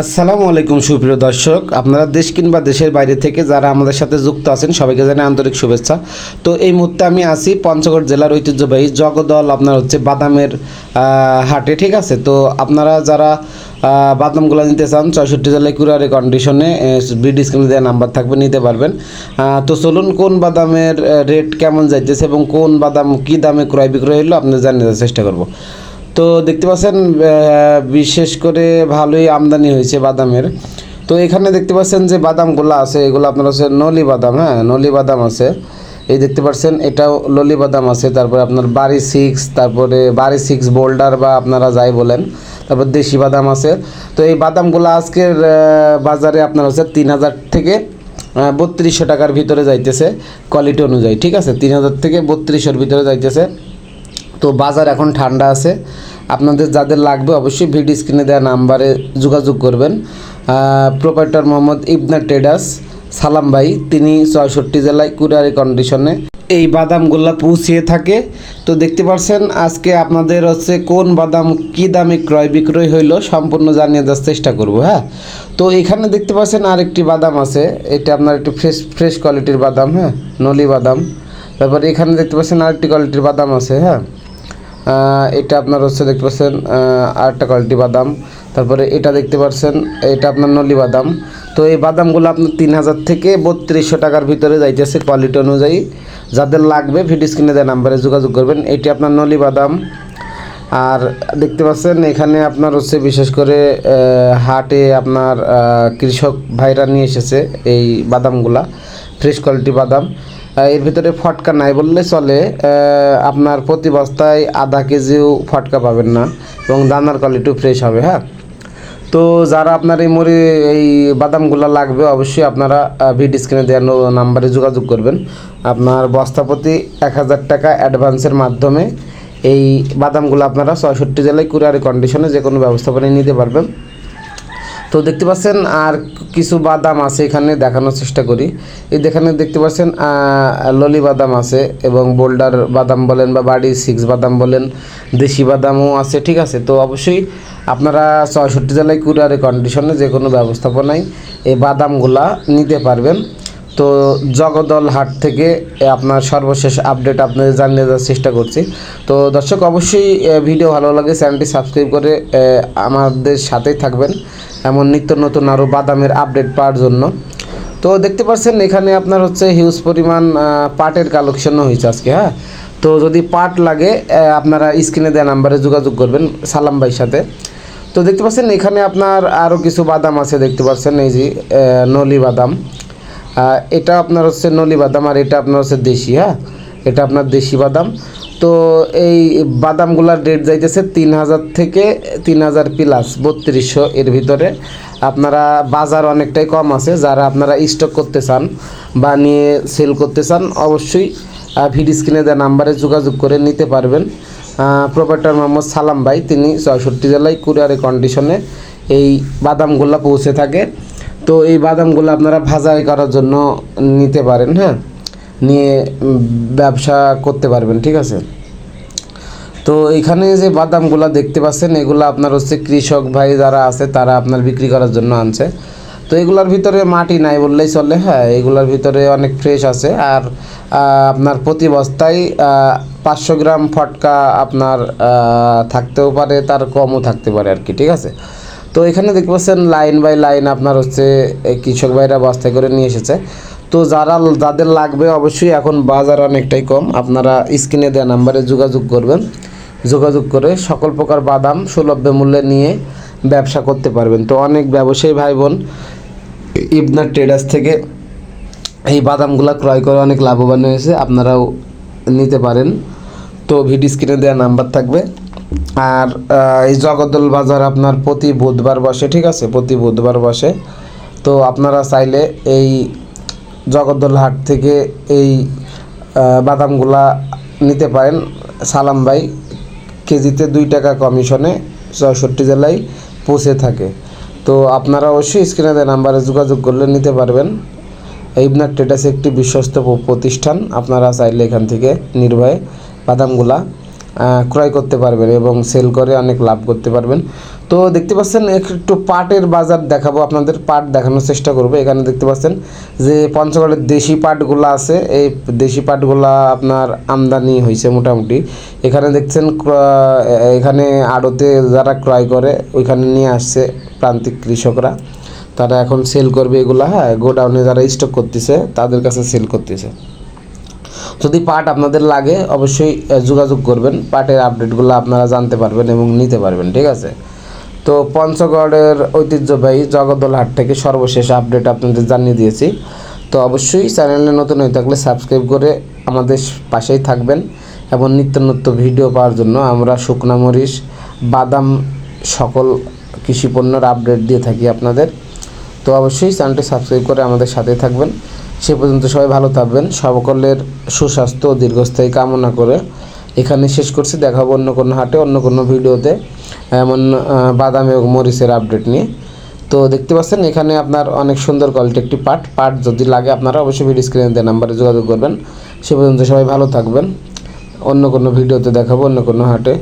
আসসালামু আলাইকুম, সুপ্রিয় দর্শক। আপনারা দেশ কিংবা দেশের বাইরে থেকে যারা আমাদের সাথে যুক্ত আছেন, সবাইকে জানাই আন্তরিক শুভেচ্ছা। তো এই মুহূর্তে আমি আছি পঞ্চগড় জেলার ঐতিহ্যবাহী জগদল, আপনার হচ্ছে বাদামের হাটে, ঠিক আছে? তো আপনারা যারা বাদামগুলো নিতে চান চৌষট্টি জেলায় কুরিয়ারে কন্ডিশনে বিডি স্ক্রিনে দেওয়া নাম্বার থাকবে, নিতে পারবেন। তো চলুন কোন বাদামের রেট কেমন যাইতেছে এবং কোন বাদাম কী দামে ক্রয় বিক্রয় হলো আপনাদের জানিয়ে চেষ্টা করব। তো দেখতে পাচ্ছেন বিশেষ করে ভালোই আমদানি হয়েছে বাদামের। তো এখানে দেখতে পাচ্ছেন যে বাদামগুলো আছে, এগুলো আপনার হচ্ছে নলি বাদাম হ্যাঁ নলি বাদাম আছে। এই দেখতে পাচ্ছেন, এটাও ললি বাদাম আছে, তারপরে আপনার বাড়ি সিক্স, তারপরে বাড়ি সিক্স বোল্ডার বা আপনারা যাই বলেন, তারপর দেশি বাদাম আছে। তো এই বাদামগুলো আজকের বাজারে আপনার হচ্ছে তিন হাজার থেকে বত্রিশশো টাকার ভিতরে যাইতেছে কোয়ালিটি অনুযায়ী, ঠিক আছে? তিন হাজার থেকে বত্রিশশোর ভিতরে যাইতেছে। তো বাজার এখন ঠান্ডা আছে। আপনাদের যাদের লাগবে অবশ্যই ভিডিও স্ক্রিনে দেওয়া নাম্বারে যোগাযোগ করবেন। প্রোপাইটার মোহাম্মদ ইবনা টেডাস সালাম ভাই, তিনি ছয়ষট্টি জেলায় কুরিয়ারি কন্ডিশনে এই বাদামগুলা পৌঁছিয়ে থাকে। তো দেখতে পাচ্ছেন আজকে আপনাদের হচ্ছে কোন বাদাম কি দামে ক্রয় বিক্রয় হইল সম্পূর্ণ জানিয়ে দেওয়ার চেষ্টা করব হ্যাঁ? তো এখানে দেখতে পাচ্ছেন আরেকটি বাদাম আছে, এটা আপনার একটু ফ্রেশ ফ্রেশ কোয়ালিটির বাদাম হ্যাঁ? নলি বাদাম। তারপর এখানে দেখতে পাচ্ছেন আরেকটি কোয়ালিটির বাদাম আছে হ্যাঁ? এটা আপনার হচ্ছে দেখতে পাচ্ছেন আরেকটা কোয়ালিটি বাদাম। তারপরে এটা দেখতে পাচ্ছেন, এটা আপনার নলি বাদাম। তো এই বাদামগুলো আপনার তিন হাজার থেকে বত্রিশশো টাকার ভিতরে যাইতেছে কোয়ালিটি অনুযায়ী। যাদের লাগবে ভিডিও স্ক্রিনে দেওয়া নাম্বারে যোগাযোগ করবেন। এটি আপনার নলি বাদাম। আর দেখতে পাচ্ছেন, এখানে আপনার হচ্ছে বিশেষ করে হাটে আপনার কৃষক ভাইরা নিয়ে এসেছে এই বাদামগুলা ফ্রেশ কোয়ালিটি বাদাম। এর ভিতরে ফটকা নাই বললে চলে আপনার প্রতি বস্তায় আধা কেজিও ফটকা পাবেন না এবং দানার কোয়ালিটিও ফ্রেশ হবে হ্যাঁ? তো যারা আপনার এই মরি এই বাদামগুলো লাগবে, অবশ্যই আপনারা ভিডিও স্ক্রিনে দেওয়া নাম্বারে যোগাযোগ করবেন। আপনার বস্তা প্রতি এক হাজার টাকা অ্যাডভান্সের মাধ্যমে এই বাদামগুলো আপনারা ছয়ষট্টি জেলায় কুরিয়ারি কন্ডিশনে যে কোনো ব্যবস্থাপনায় নিতে পারবেন। তো দেখতে পাচ্ছেন আর কিছু বাদাম আছে এখানে দেখানোর চেষ্টা করি। এই দেখানে দেখতে পাচ্ছেন ললি বাদাম আছে এবং বোল্ডার বাদাম বলেন বা বাড়ি সিক্স বাদাম বলেন, দেশি বাদামও আছে, ঠিক আছে? তো অবশ্যই আপনারা ছয়ষট্টি জেলায় কুরারে কন্ডিশনে যে কোনো ব্যবস্থাপনায় এই বাদামগুলা নিতে পারবেন। তো জগদল হাট থেকে আপনার সর্বশেষ আপডেট আপনাদের জানিয়ে দেওয়ার চেষ্টা করছি। তো দর্শক, অবশ্যই ভিডিও ভালো লাগে চ্যানেলটি সাবস্ক্রাইব করে আমাদের সাথেই থাকবেন। এমন নিত্য নতুন আরও বাদামের আপডেট পাওয়ার জন্য। তো দেখতে পাচ্ছেন, এখানে আপনার হচ্ছে হিউজ পরিমাণ পাটের কালেকশনও হয়েছে আজকে হ্যাঁ? তো যদি পাট লাগে আপনারা স্ক্রিনে দেওয়া নাম্বারে যোগাযোগ করবেন, সালাম ভাইয়ের সাথে। তো দেখতে পাচ্ছেন, এখানে আপনার আরও কিছু বাদাম আছে, দেখতে পাচ্ছেন, এই যে নলি বাদাম। এটা আপনার হচ্ছে নলি বাদাম আর এটা আপনার হচ্ছে দেশি হ্যাঁ? এটা আপনার দেশি বাদাম। তো এই বাদামগুলার রেট যাইতেছে তিন হাজার থেকে তিন হাজার প্লাস বত্রিশশো এর ভিতরে। আপনারা বাজার অনেকটাই কম আছে, যারা আপনারা স্টক করতে চান বা নিয়ে সেল করতে চান, অবশ্যই ভিডি স্ক্রিনে দেওয়া নাম্বারে যোগাযোগ করে নিতে পারবেন। প্রোপাইটার মোহাম্মদ সালাম ভাই, তিনি চৌষট্টি জেলায় কুরিয়ারে কন্ডিশনে এই বাদামগুলা পৌঁছে থাকে। তো এই বাদামগুলো আপনারা ভাজাই করার জন্য নিতে পারেন হ্যাঁ? নিয়ে ব্যবসা করতে পারবেন, ঠিক আছে? তো এখানে যে বাদামগুলো দেখতে পাচ্ছেন, এগুলো আপনার হচ্ছে কৃষক ভাই যারা আছে, তারা আপনার বিক্রি করার জন্য আনছে। তো এগুলোর ভিতরে মাটি নাই বললেই চলে হ্যাঁ? এগুলোর ভিতরে অনেক ফ্রেশ আছে। আর আপনার প্রতি বস্তায় পাঁচশো গ্রাম ফটকা আপনার থাকতেও পারে, তার কমও থাকতে পারে আর কি, ঠিক আছে? তো এখানে দেখতে পাচ্ছেন লাইন বাই লাইন আপনার হচ্ছে কৃষক ভাইরা বস্তায় করে নিয়ে এসেছে। তো যারা যাদের লাগবে অবশ্যই এখন বাজার অনেকটাই কম। আপনারা স্ক্রিনে দেওয়া নাম্বারে যোগাযোগ করবেন। যোগাযোগ করে সকল প্রকার বাদাম সুলভ্য মূল্যে নিয়ে ব্যবসা করতে পারবেন। তো অনেক ব্যবসায়ী ভাই বোন ইবনার ট্রেডার্স থেকে এই বাদামগুলো ক্রয় করে অনেক লাভবান হয়েছে। আপনারাও নিতে পারেন। তো ভিডি স্ক্রিনে দেওয়া নাম্বার থাকবে। আর এই জগদ্দল বাজার আপনার প্রতি বুধবার বসে, ঠিক আছে? প্রতি বুধবার বসে। তো আপনারা চাইলে এই জগদ্দল হাট থেকে এই বাদামগুলা নিতে পারেন। সালাম ভাই, কেজিতে দুই টাকা কমিশনে চৌষট্টি জেলায় পৌঁছে থাকে। তো আপনারা অবশ্যই স্ক্রিনে নাম্বারে যোগাযোগ করলে নিতে পারবেন। ইবনার ট্রেডার্স একটি বিশ্বস্ত প্রতিষ্ঠান। আপনারা চাইলে এখান থেকে নির্ভয়ে বাদামগুলা ক্রয় করতে পারবেন এবং সেল করে অনেক লাভ করতে পারবেন। তো দেখতে পাচ্ছেন একটু পাটের বাজার দেখাবো, আপনাদের পাট দেখানোর চেষ্টা করব। এখানে দেখতে পাচ্ছেন যে পঞ্চগড়ের দেশি পাটগুলো আছে। এই দেশি পাটগুলা আপনার আমদানি হয়েছে মোটামুটি। এখানে দেখছেন এখানে আড়তে যারা ক্রয় করে, ওইখানে নিয়ে আসছে প্রান্তিক কৃষকরা। তারা এখন সেল করবে এগুলা হ্যাঁ গোডাউনে যারা স্টক করতেছে, তাদের কাছে সেল করতেছে। যদি পাট আপনাদের লাগে, অবশ্যই যোগাযোগ করবেন। পাটের আপডেটগুলো আপনারা জানতে পারবেন এবং নিতে পারবেন, ঠিক আছে? তো পঞ্চগড়ের ঐতিহ্যবাহী জগদ্দল হাট থেকে সর্বশেষ আপডেট আপনাদের জানিয়ে দিয়েছি। তো অবশ্যই চ্যানেলে নতুন হয়ে থাকলে সাবস্ক্রাইব করে আমাদের পাশেই থাকবেন এবং নিত্য নতুন ভিডিও পাওয়ার জন্য আমরা শুকনা মরিচ, বাদাম সকল কৃষি পণ্যের আপডেট দিয়ে থাকি আপনাদের। তো অবশ্যই চ্যানেলটি সাবস্ক্রাইব করে আমাদের সাথে থাকবেন। সে পর্যন্ত সবাই ভালো থাকবেন। সকলের সুস্বাস্থ্য ও দীর্ঘস্থায়ী কামনা করে এখানে শেষ করছি। দেখাবো অন্য কোনো হাটে, অন্য কোনো ভিডিওতে এমন বাদাম এবং মরিচের আপডেট নিয়ে। তো দেখতে পাচ্ছেন, এখানে আপনার অনেক সুন্দর কোয়ালিটি একটি পার্ট পার্ট যদি লাগে আপনারা অবশ্যই ভিডিও স্ক্রিনে দেওয়া নাম্বারে যোগাযোগ করবেন। সে পর্যন্ত সবাই ভালো থাকবেন। অন্য কোনো ভিডিওতে দেখাবো অন্য কোনো হাটে।